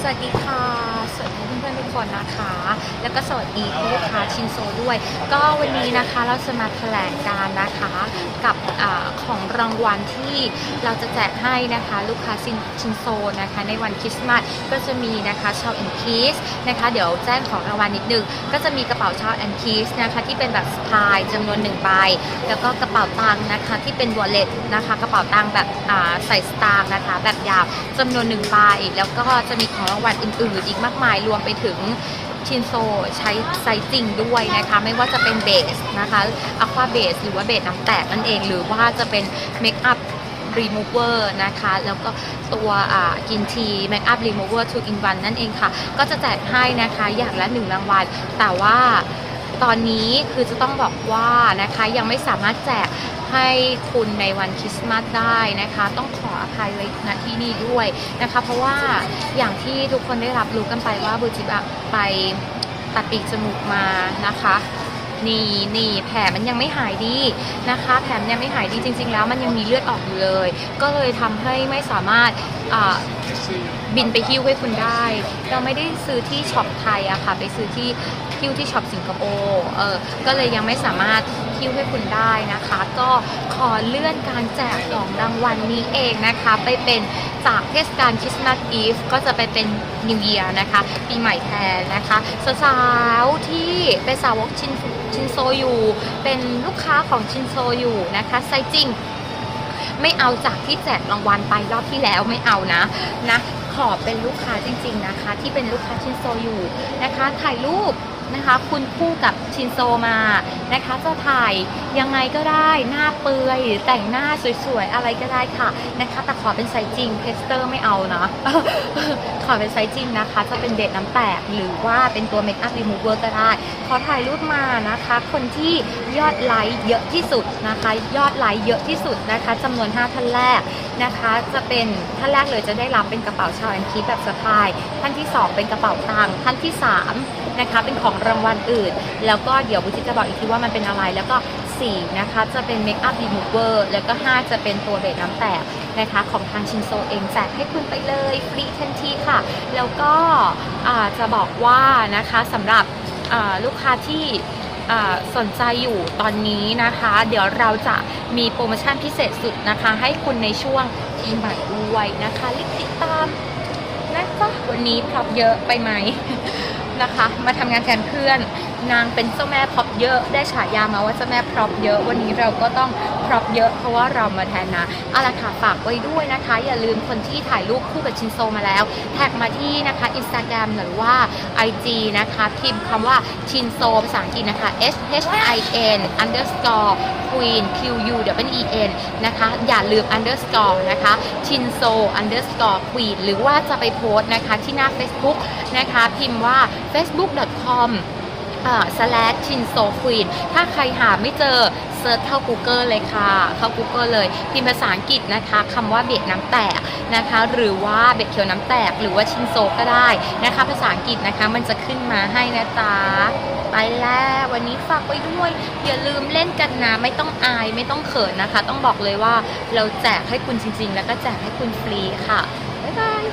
สวัสดีค่ะ สวัสดีเพื่อนๆทุกคนนะคะ แล้วก็สวัสดีลูกค้าชินโซด้วย ก็วันนี้นะคะเราจะมาแถลงการนะคะกับอของรางวัลที่เราจะแจกให้นะคะลูกค้าชินชินโซนะคะในวันคริสต์มาสก็จะมีนะคะชาวแอนคีสนะคะเดี๋ยวแจ้งของรางวัลนิดนึงก็จะมีกระเป๋าชาวแอนคีสนะคะที่เป็นแบบสไตล์จำนวนหนึ่งใบแล้วก็กระเป๋าตังค์นะคะที่เป็นวอลเล็ตนะคะกระเป๋าตังค์แบบใส่สตางค์นะคะแบบยาวจำนวนหนึ่งใบแล้วก็จะมีของรางวัลอื่นๆ อีกมากมายรวมไปถึงชินโซใช้ไซส์จริงด้วยนะคะ ไม่ว่าจะเป็นเบสนะคะอะควาเบสหรือว่าเบสน้ำแตกนั่นเอง หรือว่าจะเป็นเมคอัพรีมูเวอร์นะคะ แล้วก็ตัวอ่ากินทีเมคอัพรีมูเวอร์ทูอินวันนั่นเองค่ะ ก็จะแจกให้นะคะอย่างละหนึ่งรางวัลแต่ว่า ตอนนี้คือจะต้องบอกว่านะคะยังไม่สามารถแจกให้คุณในวันคริสต์มาสได้นะคะ ต้องขออภัยไว้ณที่นี่ด้วยนะคะ เพราะว่าอย่างที่ทุกคนได้รับรู้กันไปว่าบูจิบะไปตัดปีกจมูกมานะคะ นี่นี่แผลมันยังไม่หายดีนะคะ แผลมันยังไม่หายดีจริง ๆ แล้วมันยังมีเลือดออกอยู่เลย ก็เลยทำให้ไม่สามารถบินไปฮิ้วให้คุณได้ เราไม่ได้ซื้อที่ช็อปไทยอะค่ะ ไปซื้อที่ฮิ้วที่ช็อปสิงคโปร์เออก็เลยยังไม่สามารถฮิ้วให้คุณได้นะคะ ก็ขอเลื่อนการแจกของรางวัลนี้เองนะคะ ไปเป็นจากเทศกาลคริสต์มาสอีฟก็จะไปเป็นนิวเ e ียร์นะคะ ปีใหม่แทนนะคะสาวๆที่เป็นสาวกชินฟู ชินโซอยู่ เป็นลูกค้าของชินโซอยู่นะคะไซจริงไม่เอาจากที่แจกรางวัลไปรอบที่แล้วไม่เอานะนะขอเป็นลูกค้าจริง ๆนะคะ ที่เป็นลูกค้าชินโซอยู่นะคะ ถ่ายรูปนะคะ คุณคู่กับชินโซมานะคะ จะถ่ายยังไงก็ได้หน้าเปื่อยแต่งหน้าสวยๆ อะไรก็ได้ค่ะนะคะ แต่ขอเป็นไซส์จริงเทสเตอร์ไม่เอานะ ขอเป็นไซส์จริงนะคะ จะเป็นเด็กน้ำแตกหรือว่าเป็นตัวเมคอัพรีมูเวอร์ก็ได้ ขอถ่ายรูปมานะคะ คนที่ยอดไลค์เยอะที่สุดนะคะ ยอดไลค์เยอะที่สุดนะคะจำนวน 5 ท่านแรกนะคะ จะเป็นท่านแรกเลยจะได้รับเป็นกระเป๋าชาวแอนคีแบบสะพาย ท่านที่ 2 เป็นกระเป๋าตังค์ท่านที่ 3 นะคะ เป็นของรางวัลอื่น แล้วก็เดี๋ยวบุจิจะบอกอีกทีว่ามันเป็นอะไร แล้วก็ 4 นะคะ จะเป็นเมคอัพรีมูเวอร์แล้วก็ 5 จะเป็นตัวเบสน้ำแตกนะคะของทางชินโซเองแจกให้คุณไปเลยฟรีทันทีค่ะ แล้วก็จะบอกว่านะคะสำหรับลูกค้าที่สนใจอยู่ตอนนี้นะคะ เดี๋ยวเราจะมีโปรโมชั่นพิเศษสุดนะคะ ให้คุณในช่วงปีใหม่ด้วยนะคะรีบติดตามนะคะวันนี้พร็อพเยอะไปไหม นะคะ มาทำงานแทนเพื่อน นางเป็นเจ้าแม่พร็อพเยอะได้ฉายามาว่าเจ้าแม่พร็อพเยอะ วันนี้เราก็ต้องพร็อพเยอะเพราะว่าเรามาแทนนะเอาละค่ะฝากไว้ด้วยนะคะ อย่าลืมคนที่ถ่ายรูปคู่กับชินโซมาแล้ว แท็กมาที่นะคะ Instagram หรือว่า IG นะคะพิมพ์คำว่าชินโซภาษาอังกฤษนะคะ S H I N underscore queen Q U W E N นะคะอย่าลืม underscore นะคะชินโซ underscore queen หรือว่าจะไปโพสต์นะคะที่หน้า Facebook นะคะพิมพ์ว่า facebook.com อ่า slash ชินโซควีนถ้าใครหาไม่เจอเซิร์ชเข้า Google เลยค่ะ เข้า Google เลย พิมพ์ภาษาอังกฤษนะคะคำว่าเบ็ดน้ำแตกนะคะ หรือว่าเบ็ดเขียวน้ำแตก หรือว่าชินโซก็ได้นะคะ ภาษาอังกฤษนะคะมันจะขึ้นมาให้นะจ๊ะไปแล้ววันนี้ฝากไว้ด้วย อย่าลืมเล่นกันนะ ไม่ต้องอายไม่ต้องเขินนะคะ ต้องบอกเลยว่าเราแจกให้คุณจริง ๆ แล้วก็แจกให้คุณฟรีค่ะบ๊ายบาย